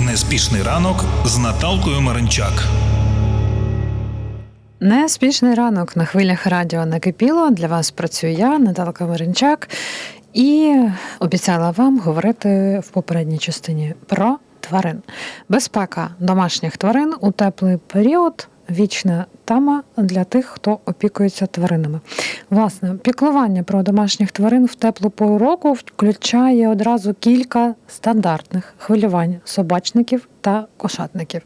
Неспішний ранок з Наталкою Маринчак. Неспішний ранок на хвилях радіо накипіло. Для вас працюю я, Наталка Маринчак, і обіцяла вам говорити в попередній частині про тварин. Безпека домашніх тварин у теплий період. Вічна тема для тих, хто опікується тваринами. Власне, піклування про домашніх тварин в теплу пору року включає одразу кілька стандартних хвилювань собачників та кошатників.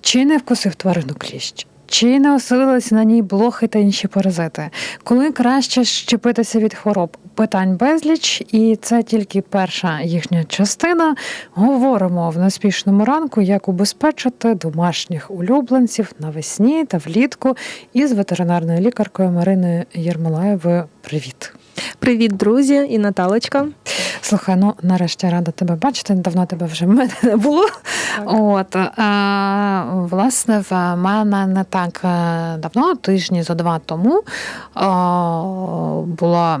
Чи не вкусив тварину кліщ? Чи не оселилися на ній блохи та інші паразити? Коли краще щепитися від хвороб? Питань безліч, і це тільки перша їхня частина. Говоримо в неспішному ранку, як убезпечити домашніх улюбленців навесні та влітку із ветеринарною лікаркою Мариною Єрмолаєвою. Привіт! Привіт, друзі і Наталочка. Слухай, ну нарешті рада тебе бачити. Давно тебе вже в мене не було. От е, власне, в мене не так е, давно, тижні зо два тому, е, була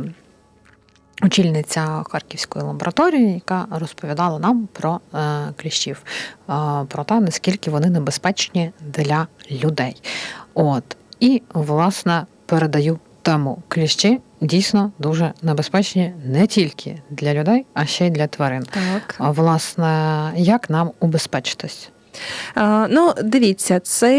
очільниця Харківської лабораторії, яка розповідала нам про е, кліщів, е, про те, наскільки вони небезпечні для людей. От і власне передаю тему кліщі. Дійсно дуже небезпечні не тільки для людей, а ще й для тварин. Так. Власне, як нам убезпечитись? Е, Ну, дивіться, це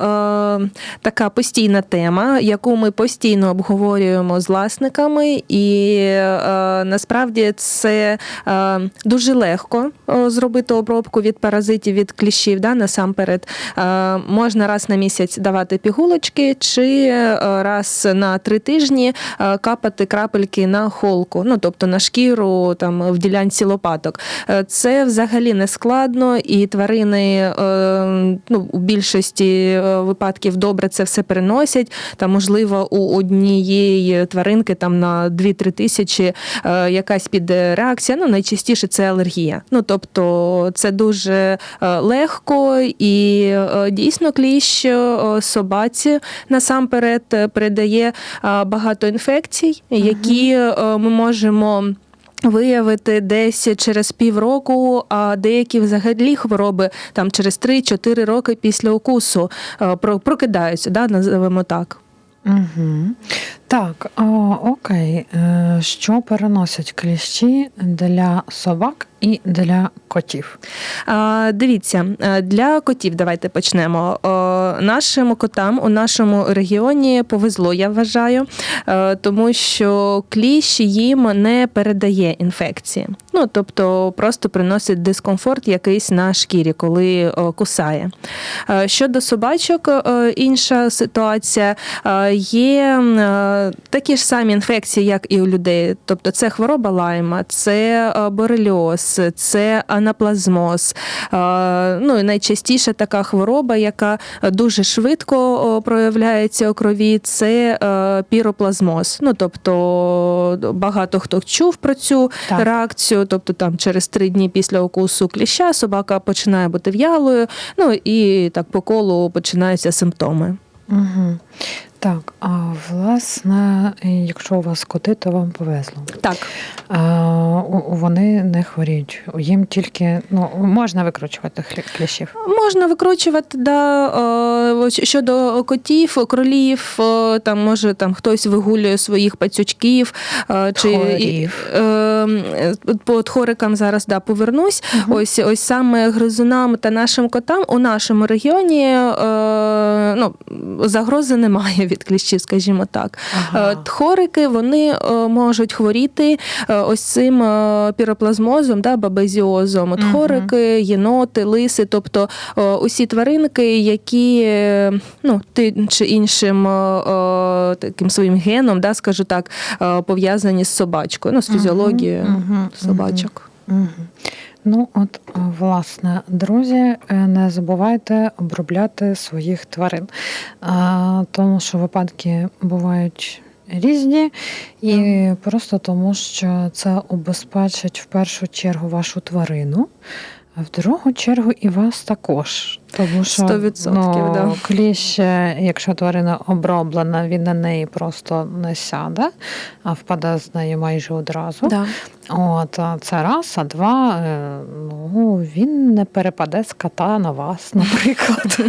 е, така постійна тема, яку ми постійно обговорюємо з власниками, і е, насправді це е, дуже легко е, зробити обробку від паразитів, від кліщів. Да, насамперед е, можна раз на місяць давати пігулочки, чи е, раз на три тижні капати крапельки на холку, ну тобто на шкіру там в ділянці лопаток. Це взагалі не складно, і тварини е, ну, у більшості е, випадків добре це все переносять. Там, можливо, у однієї тваринки там на 2-3 тисячі е, якась піде реакція. Ну, найчастіше це алергія. Ну, тобто, це дуже легко і дійсно кліщ собаці насамперед передає багато інфекцій, які ми можемо. Виявити десь через півроку, а деякі взагалі хвороби там через 3-4 роки після укусу е, прокидаються, да, називаємо так. Угу. Так, о, окей. Е, Що переносять кліщі для собак і для котів? А, Дивіться, е, для котів давайте почнемо. Нашим котам у нашому регіоні повезло, я вважаю, е, тому що кліщ їм не передає інфекції. Ну тобто просто приносить дискомфорт якийсь на шкірі, коли кусає. Е, Щодо собачок, е, інша ситуація Е, є е, такі ж самі інфекції, як і у людей. Тобто це хвороба лайма, це е, борельоз, це анаплазмоз. Е, Ну і найчастіше така хвороба, яка дуже швидко проявляється у крові, це е, піроплазмоз. Ну тобто багато хто чув про цю Так. реакцію. Тобто там через три дні після укусу кліща собака починає бути в'ялою. Ну і так по колу починаються симптоми. Угу. Так, а власне, якщо у вас коти, то вам повезло. Так. А, вони не хворіють. Їм тільки ну, можна викручувати кліщів. Можна викручувати да, щодо котів, кролів, там може там хтось вигулює своїх пацючків чи Тхорів. е, е, по тхорикам зараз да, повернусь. Мгм. Ось ось саме гризунам та нашим котам у нашому регіоні е, ну, загрози немає від кліщів, скажімо так. Ага. Е, Тхорики вони е, можуть хворіти е, ось цим піроплазмозом, да, бабезіозом. Мгм. Тхорики, єноти, лиси, тобто усі тваринки, які ну, тим чи іншим таким своїм геном, да, скажу так, пов'язані з собачкою, ну, з фізіологією собачок. Мгм. Ну, от, власне, друзі, е, не забувайте обробляти своїх тварин, тому що випадки бувають різні, і просто тому, що це убезпечить в першу чергу вашу тварину, а в другу чергу і вас також. Тому що 100%, ну, да. кліщ, якщо тварина оброблена, він на неї просто не сяде, а впаде з неї майже одразу. Да. От це раз, а два, е, ну він не перепаде з кота на вас, наприклад.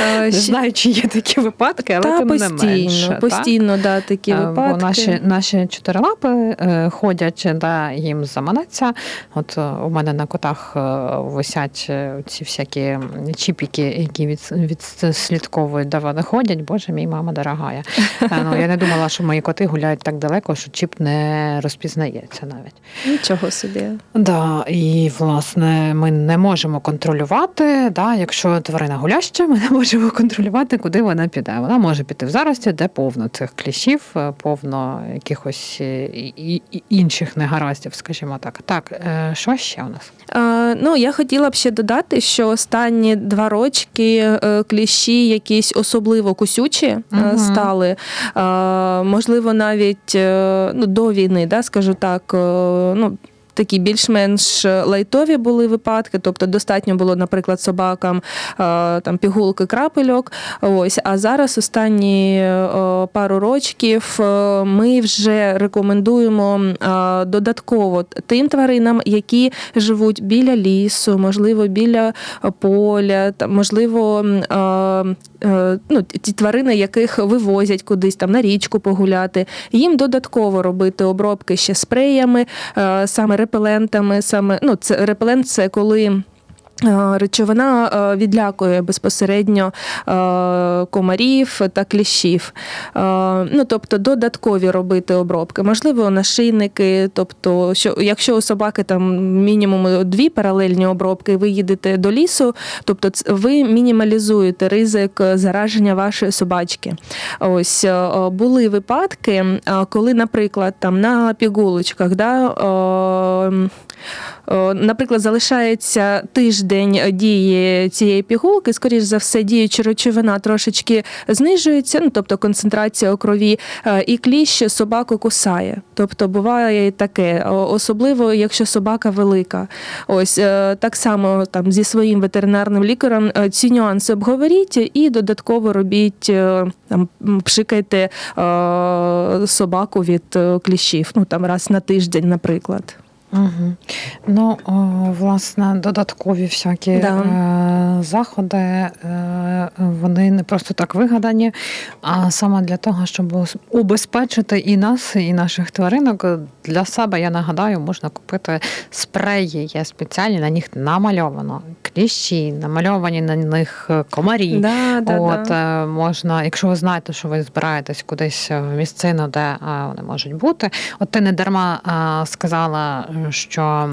Е, Не знаю, чи є такі випадки, але тим не менше. постійно, да, такі Е, випадки. Наші, наші чотирилапи е, ходять, їм заманеться. От у мене на котах висять ці всякі чіпіки, які від, відслідковують, де вони ходять. Боже мій мама дорогая. Ну, я не думала, що мої коти гуляють так далеко, що чіп не розпізнається навіть. Нічого собі. Да, і власне ми не можемо контролювати. Да, якщо тварина гуляща, ми не можемо контролювати, куди вона піде. Вона може піти в зарості, де повно цих кліщів, е, повно якихось е, інших негараздів, скажімо так. Так, е, що ще у нас? Ну, я хотіла б ще додати, що останні два рочки е, кліщі якісь особливо кусючі е, стали. Е, можливо, навіть ну, до війни, да, скажу так. ну, Такі більш-менш лайтові були випадки, тобто достатньо було, наприклад, собакам е, там пігулки крапельок. Ось, а зараз останні е, пару рочків е, ми вже рекомендуємо е, додатково тим тваринам, які живуть біля лісу, можливо, біля е, поля, можливо, е, е, ну, ті тварини, яких вивозять кудись там на річку погуляти, їм додатково робити обробки ще спреями, е, саме репелентами. Саме ну, це репелент це коли. Е, Речовина е, відлякує безпосередньо е, комарів та кліщів. Ну, тобто додаткові робити обробки, можливо, нашийники. Тобто, що якщо у собаки там мінімум дві паралельні обробки, ви їдете до лісу, тобто ви мінімалізуєте ризик зараження вашої собачки. Ось були випадки, коли, наприклад, там на пігулочках, да, Наприклад, залишається тиждень дії цієї пігулки, скоріш за все, діюча речовина трошечки знижується, ну тобто концентрація у крові, е, і кліщ собаку кусає. Тобто буває і таке, особливо якщо собака велика. Ось е, так само там зі своїм ветеринарним лікарем е, ці нюанси обговоріть і додатково робіть е, там пшикайте е, собаку від е, кліщів, ну там раз на тиждень, наприклад. Угу. Ну, о, власне, додаткові всякі Да. е, заходи, е, вони не просто так вигадані, а саме для того, щоб убезпечити і нас, і наших тваринок. Для себе, я нагадаю, можна купити спреї, є спеціальні, на них намальовано кліщі, намальовані на них комарі. Да, да, От да. е, можна, якщо ви знаєте, що ви збираєтесь кудись в місцину, де е, вони можуть бути. От ти не дарма е, сказала, що.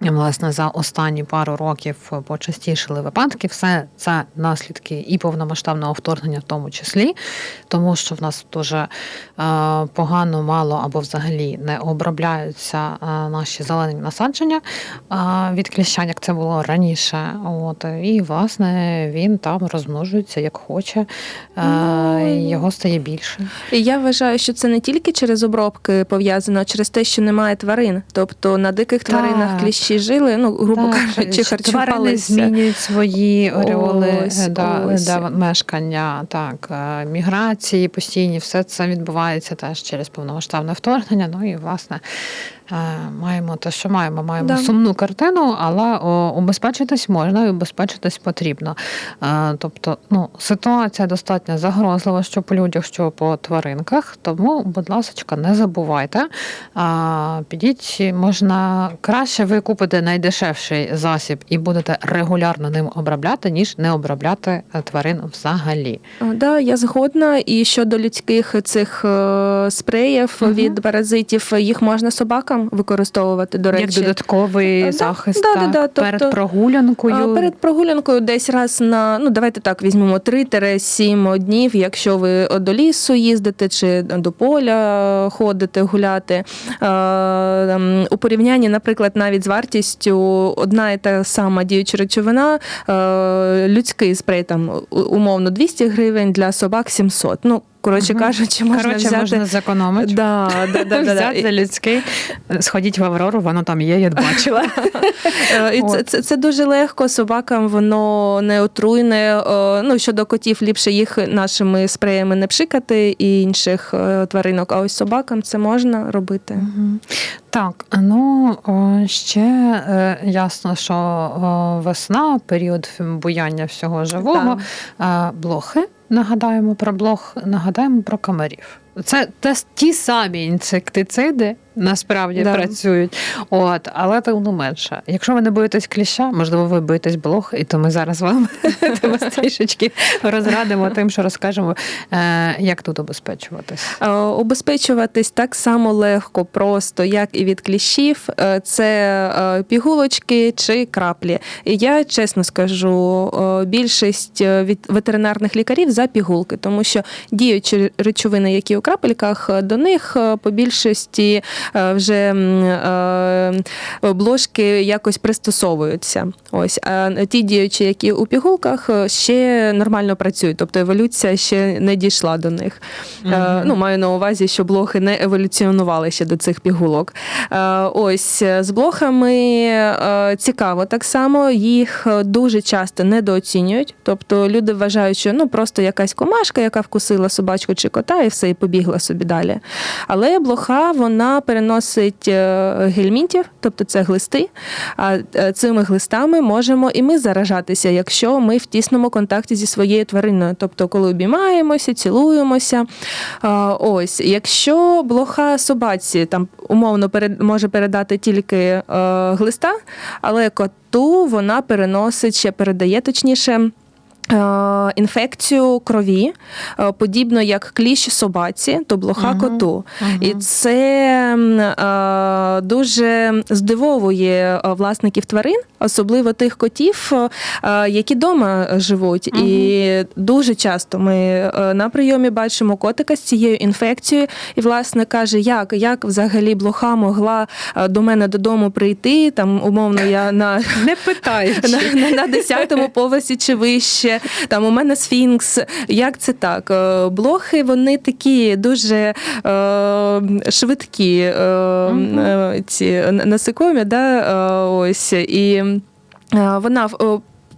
Власне, за останні пару років почастішили випадки. Все це наслідки і повномасштабного вторгнення, в тому числі, тому що в нас дуже е, погано, мало або взагалі не обробляються е, наші зелені насадження е, від кліща, як це було раніше. От і власне він там розмножується як хоче, Ну, його стає більше. Я вважаю, що це не тільки через обробки пов'язано, а через те, що немає тварин. Тобто на диких Так. тваринах кліщі жили, ну грубо Так, кажучи, харчувалися. змінюють свої ореоли Ось, е, да, ось. да, мешкання. Так, е, міграції постійні, все це відбувається теж через повномасштабне вторгнення. Ну і власне маємо те, що маємо. Маємо Да. сумну картину, але убезпечитись можна і убезпечитись потрібно. Е, Тобто, ну, ситуація достатньо загрозлива, що по людях, що по тваринках. Тому, будь ласка, не забувайте. Підіть, можна краще ви купите найдешевший засіб і будете регулярно ним обробляти, ніж не обробляти е, тварин взагалі. Да, я згодна. І щодо людських цих е, спреїв Мгм. від паразитів, їх можна собакам використовувати. До речі, Як додатковий Да, захист да, да, так, да, тобто, перед прогулянкою. Перед прогулянкою десь раз на ну давайте так візьмемо 3-7 днів, якщо ви до лісу їздите чи до поля ходите гуляти. А, там, У порівнянні, наприклад, навіть з вартістю одна і та сама діюча речовина, е, людський спрей там умовно 200 гривень для собак 700. Ну Коротше кажучи, можна Коротше, взяти. можна зекономити. Да, да, да, да, да. Взяти людський, сходіть в Аврору, воно там є, я бачила. Е, І це, це, це дуже легко. Собакам воно не отруйне. Е, Ну щодо котів, ліпше їх нашими спреями не пшикати і інших е, тваринок. А ось собакам це можна робити. Так, ну ще ясно, що весна, період буяння всього живого. Блохи, нагадаємо про блог, нагадаємо про комарів. Це те, ті самі інсектициди насправді Да. працюють. От, але тим не менше. Якщо ви не боїтесь кліща, можливо, ви боїтесь блох, і то ми зараз вам трішечки розрадимо тим, що розкажемо, е, як тут обезпечуватись. Е, Обезпечуватись так само легко, просто як і від кліщів. Е, Це пігулочки чи краплі. І я чесно скажу, більшість від ветеринарних лікарів за пігулки, тому що діючі речовини, які у крапельках, до них по більшості вже е, обложки якось пристосовуються. Ось а ті діючі, які у пігулках, е, ще нормально працюють, тобто еволюція ще не дійшла до них. Е, Мгм. Ну, маю на увазі, що блохи не еволюціонували ще до цих пігулок. Е, Ось е, з блохами е, цікаво так само, їх е, дуже часто недооцінюють. Тобто люди вважають, що ну просто якась комашка, яка вкусила собачку чи кота, і все, і побігла собі далі. Але блоха вона переносить е, гельмінтів, тобто це глисти. А е, цими глистами можемо і ми заражатися, якщо ми в тісному контакті зі своєю твариною. Тобто, коли обіймаємося, цілуємося. Ось, якщо блоха собаці там умовно може передати тільки е, глиста, але коту вона переносить ще передає точніше. Е, Інфекцію крові, е, подібно як кліщ собаці, то блоха Мгм. коту. Мгм. І це е, дуже здивовує власників тварин, особливо тих котів, е, які вдома живуть. Мгм. І дуже часто ми на прийомі бачимо котика з цією інфекцією, і власне каже, як, як взагалі блоха могла до мене додому прийти. Там умовно я на Не питаючи. на, на, на 10-му поверсі чи вище. Там у мене сфінкс. Як це так? Е, Блохи вони такі дуже е, швидкі е, е, ці насекомі, да? е, ось і е, вона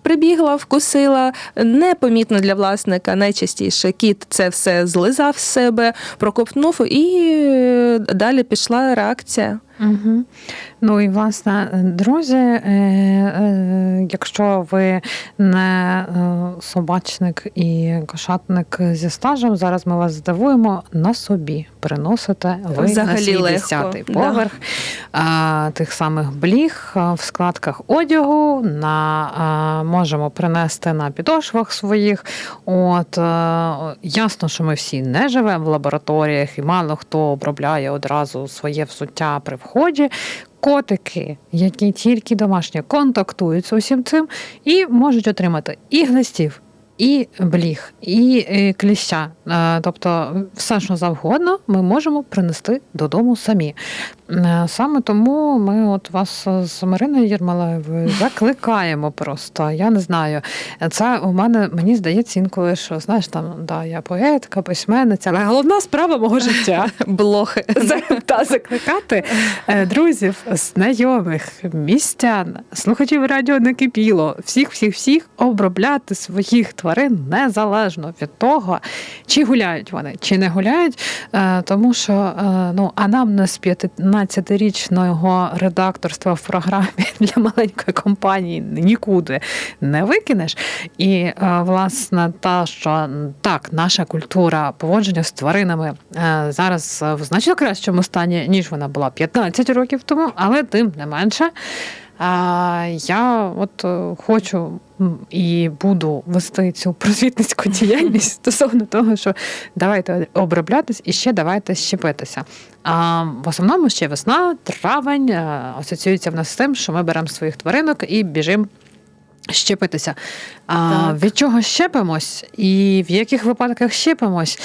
Прибігла, вкусила непомітно для власника. Найчастіше кіт це все злизав з себе, проковтнув, і далі пішла реакція. Угу. Ну і власне, друзі, е, е, якщо ви не е, собачник і кошатник зі стажем, зараз ми вас здивуємо на собі. Приносите ви Взагалі на свій 10-й поверх е, тих самих бліг в складках одягу. На можемо принести на підошвах своїх. От ясно, що ми всі не живемо в лабораторіях, і мало хто обробляє одразу своє взуття при вході. Котики, які тільки домашні контактують з усім цим, і можуть отримати і глистів, і бліг, і е, кліща. Е, Тобто, все, що завгодно, ми можемо принести додому самі. Е, Саме тому ми от вас з Мариною Єрмолаєвою закликаємо просто. Я не знаю. Це у мене мені здається інколи, що знаєш, там да, я поетка, письменниця, але головна справа мого життя Блохи. та закликати друзів, знайомих, містян, слухачів радіо не кипіло, всіх, всіх, всіх обробляти своїх тварин незалежно від того, чи гуляють вони, чи не гуляють. Е, Тому що е, ну, анамнез 15-річного редакторства в програмі для маленької компанії нікуди не викинеш. І е, власне та, що так, наша культура поводження з тваринами зараз в значно кращому стані, ніж вона була 15 років тому, але тим не менше. А, Я от е, хочу і буду вести цю просвітницьку діяльність стосовно того, що давайте оброблятись і ще давайте щепитися. А в основному ще весна, травень е, асоціюється в нас з тим, що ми беремо своїх тваринок і біжимо. Щепитися. А, від чого щепимось, і в яких випадках щепимось?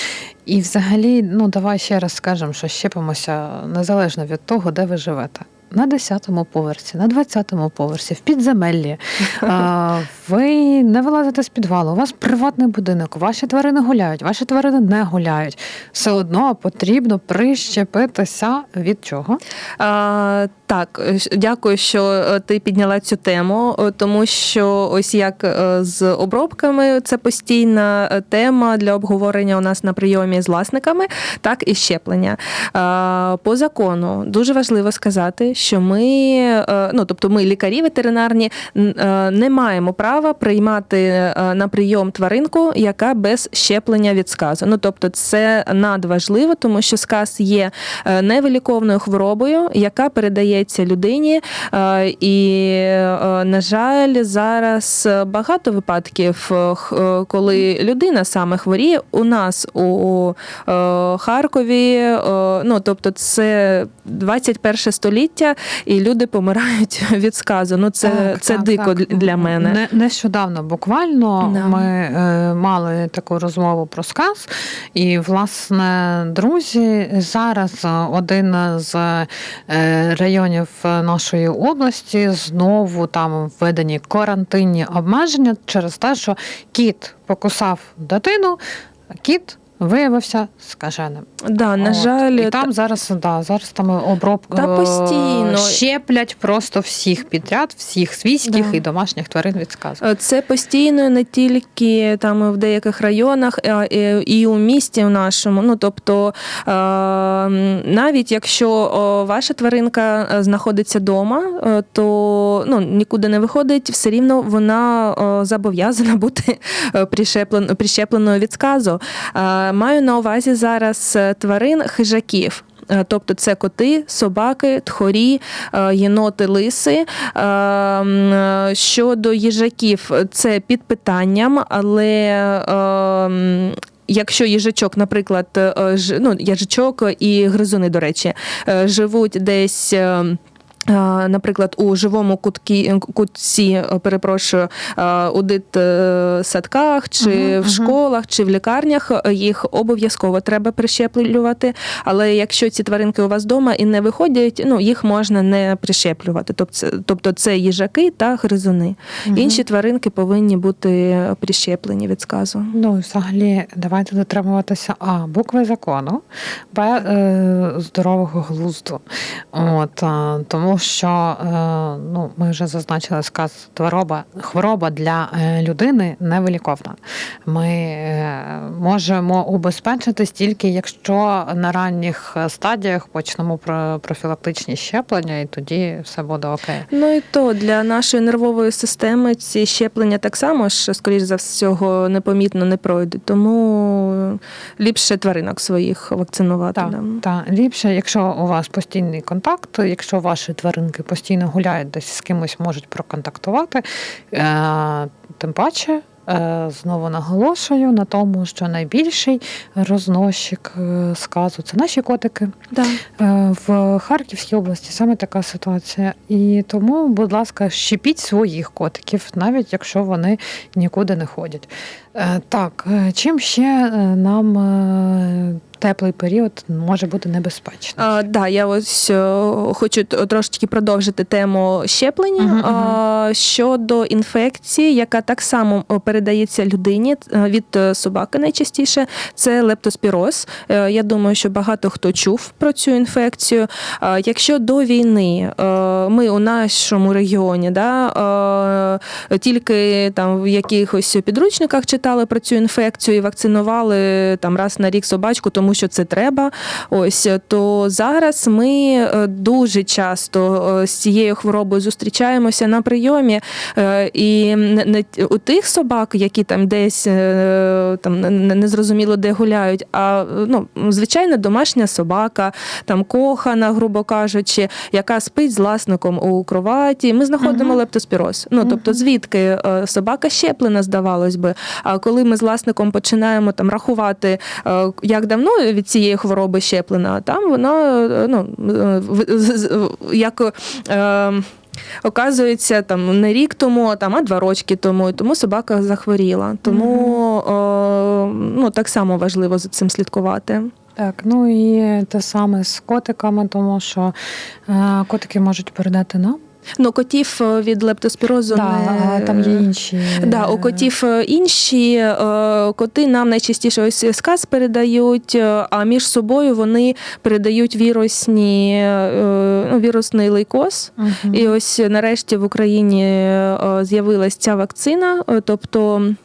І взагалі, ну давай ще раз скажемо, що щепимося незалежно від того, де ви живете. На 10-му поверсі, на 20-му поверсі, в підземеллі. А, Ви не вилазите з підвалу, у вас приватний будинок, ваші тварини гуляють, ваші тварини не гуляють. Все одно потрібно прищепитися від чого? А, так, е, дякую, що е, ти підняла цю тему, е, тому що ось як з обробками це постійна тема для обговорення у нас на прийомі з власниками, так і щеплення. По закону дуже важливо сказати, що ми, ну тобто ми, лікарі ветеринарні, не маємо права приймати на прийом тваринку, яка без щеплення від сказу. Ну тобто, це надважливо, тому що сказ є невиліковною хворобою, яка передається людині. Е, І, е, на жаль, зараз багато випадків, е, коли людина саме хворіє. У нас у Харкові, ну тобто, це 21 століття, і люди помирають від сказу. Ну це, Так, це так, дико так. для мене. Не, нещодавно буквально Да. ми е, мали таку розмову про сказ, і, власне, друзі, зараз один з е, районів нашої області знову там введені карантинні обмеження через те, що кіт покусав дитину, кіт. Виявився скаженим. Да, на От. жаль, і там зараз да, зараз там обробка Та постійно. щеплять просто всіх підряд, всіх свійських Да. і домашніх тварин від сказу. Е, Це постійно не тільки там в деяких районах, а і- і у місті в нашому. Ну тобто, е, навіть якщо ваша тваринка е, знаходиться вдома, то ну нікуди не виходить, все рівно вона е, зобов'язана бути е, прищеплен- прищепленою від сказу. Маю на увазі зараз е, тварин хижаків. Е, Тобто це коти, собаки, тхорі, е, єноти, лиси. Щодо їжаків, це під питанням, але. Якщо їжачок, наприклад, ну, їжачок і гризуни, до речі, живуть десь. Е, е, Наприклад, у живому куткі, кутці, е, перепрошую, е, у дитсадках, чи Мгм, в мгм. школах, чи в лікарнях е, їх обов'язково треба прищеплювати. Але якщо ці тваринки у вас вдома і не виходять, ну їх можна не прищеплювати. Тобто, це- тобто це їжаки та гризуни. Мгм. Інші тваринки повинні бути прищеплені від сказу. Ну, взагалі, давайте дотримуватися А, букви закону, Б е, здорового глузду. От, е, тому що е, ну, ми вже зазначили сказ хвороба, хвороба для е, людини невиліковна. Ми е, можемо убезпечитись тільки якщо на ранніх стадіях почнемо про профілактичні щеплення, і тоді все буде окей. Ну і то для нашої нервової системи ці щеплення так само ж, скоріш за всього, непомітно не пройдуть. Тому ліпше тваринок своїх вакцинувати. Так, да. так, ліпше, якщо у вас постійний контакт, якщо ваші тваринки постійно гуляють десь з кимось можуть проконтактувати, е, тим паче. е, Знову наголошую на тому, що найбільший розносчик е, сказу це наші котики. Да. В Харківській області саме така ситуація. І тому, будь ласка, щепіть своїх котиків, навіть якщо вони нікуди не ходять. Так, чим ще нам теплий період може бути небезпечним? А, да, я ось е, хочу трошечки продовжити тему щеплення Мгм, А, щодо інфекції, яка так само передається людині е, від е, собаки найчастіше. Це лептоспіроз. Я думаю, що багато хто чув про цю інфекцію. А, Якщо до війни ми у нашому регіоні да, тільки там в якихось підручниках читали про цю інфекцію і вакцинували там раз на рік собачку, тому що це треба. Ось то зараз ми е, дуже часто е, з цією хворобою зустрічаємося на прийомі. е, І не- у тих собак, які там десь е, там не- не- незрозуміло де гуляють, а е, ну, звичайна домашня собака, там кохана, грубо кажучи, яка спить з власником у кроваті. Ми знаходимо Мгм. лептоспіроз. Ну тобто, звідки е, собака щеплена, здавалось би. А коли ми з власником починаємо там рахувати, е, як давно від цієї хвороби щеплена, а там вона е, ну, е, як. е, Оказується, там не рік тому, там, а два рочки тому, і тому собака захворіла. Тому е, ну, так само важливо за цим слідкувати. Так, ну і те саме з котиками, тому що е, котики можуть передати нам. Ну, котів е, від лептоспірозу Да, не... там є інші. Да, у котів е, інші е, коти нам найчастіше ось сказ передають, е, а між собою вони передають вірусні, е, ну, вірусний лейкоз. Угу. І ось нарешті в Україні з'явилася з'явилась ця вакцина. е, Тобто, е,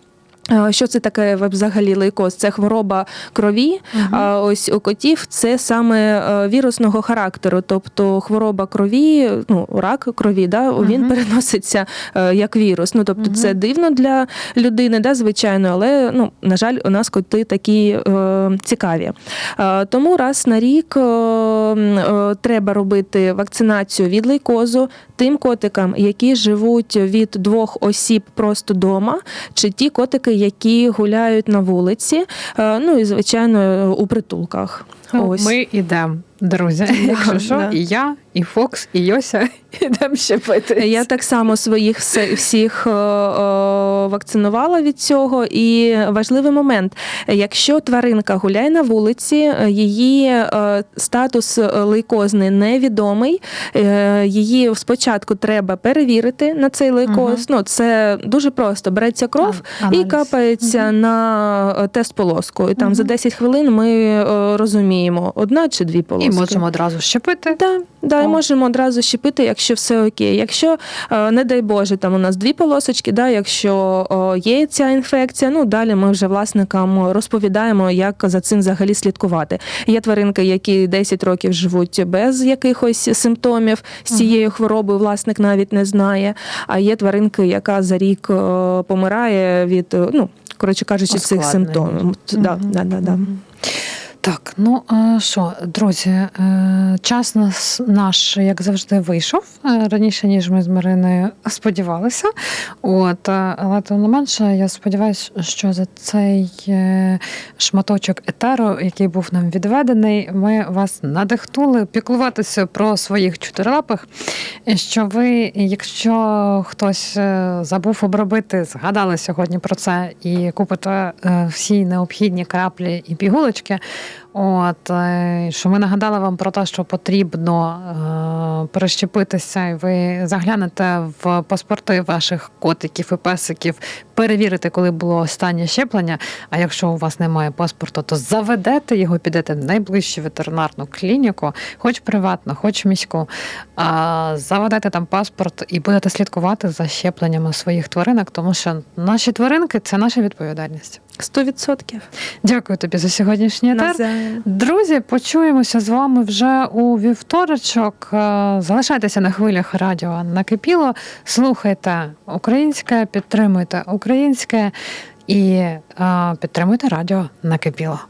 що це таке взагалі лейкоз? Це хвороба крові. А ось у котів це саме е, вірусного характеру, тобто хвороба крові, ну рак крові, да, він Мгм. переноситься е, як вірус. Ну тобто, Мгм. це дивно для людини, да, звичайно, але ну на жаль, у нас коти такі е, цікаві. Е, тому раз на рік е, е, треба робити вакцинацію від лейкозу тим котикам, які живуть від двох осіб просто дома, чи ті котики, які гуляють на вулиці, е, ну і звичайно у притулках. Ось. Ми йдемо, друзі. Якщо що, і я, і Фокс, і Йося йдемо щепити. Я так само своїх всіх е, е, вакцинувала від цього. І важливий момент: якщо тваринка гуляє на вулиці, е, її статус лейкозний невідомий. Її спочатку треба перевірити на цей лейкоз. Мгм. Ну це дуже просто. Береться кров. А- І капається на е, тест полоску. І там Мгм. за 10 хвилин ми розуміємо, одна чи дві полоски. І можемо одразу щепити. Да, да, і можемо одразу щепити, якщо все окей. Якщо, е, не дай Боже, там у нас дві полосочки, да, якщо є ця інфекція, ну далі ми вже власникам розповідаємо, як за цим взагалі слідкувати. Є тваринки, які 10 років живуть без якихось симптомів з цією хворобою, власник навіть не знає. А є тваринки, яка за рік помирає від, ну, коротше кажучи, цих симптомів. Да, да, да, да. Так, ну е, що, друзі, е, час нас наш, як завжди, вийшов е, раніше, ніж ми з Мариною сподівалися. От, але тим не менше, я сподіваюся, що за цей шматочок етеру, який був нам відведений, ми вас надихнули піклуватися про своїх чотирилапих. Що ви, якщо хтось забув обробити, згадали сьогодні про це і купите е, всі необхідні краплі і пігулочки. От е, що ми нагадали вам про те, що потрібно е, перещепитися, і ви заглянете в паспорти ваших котиків і песиків, перевірите, коли було останнє щеплення. А якщо у вас немає паспорту, то заведете його, підете в найближчу ветеринарну клініку, хоч приватну, хоч міську. Заведете там паспорт і будете слідкувати за щепленнями своїх тваринок, тому що наші тваринки це наша відповідальність. Сто відсотків. Дякую тобі за сьогоднішній етер. Друзі, почуємося з вами вже у вівторочок. Е, Залишайтеся на хвилях радіо накипіло. Слухайте українське, підтримуйте українське і е, підтримуйте радіо накипіло.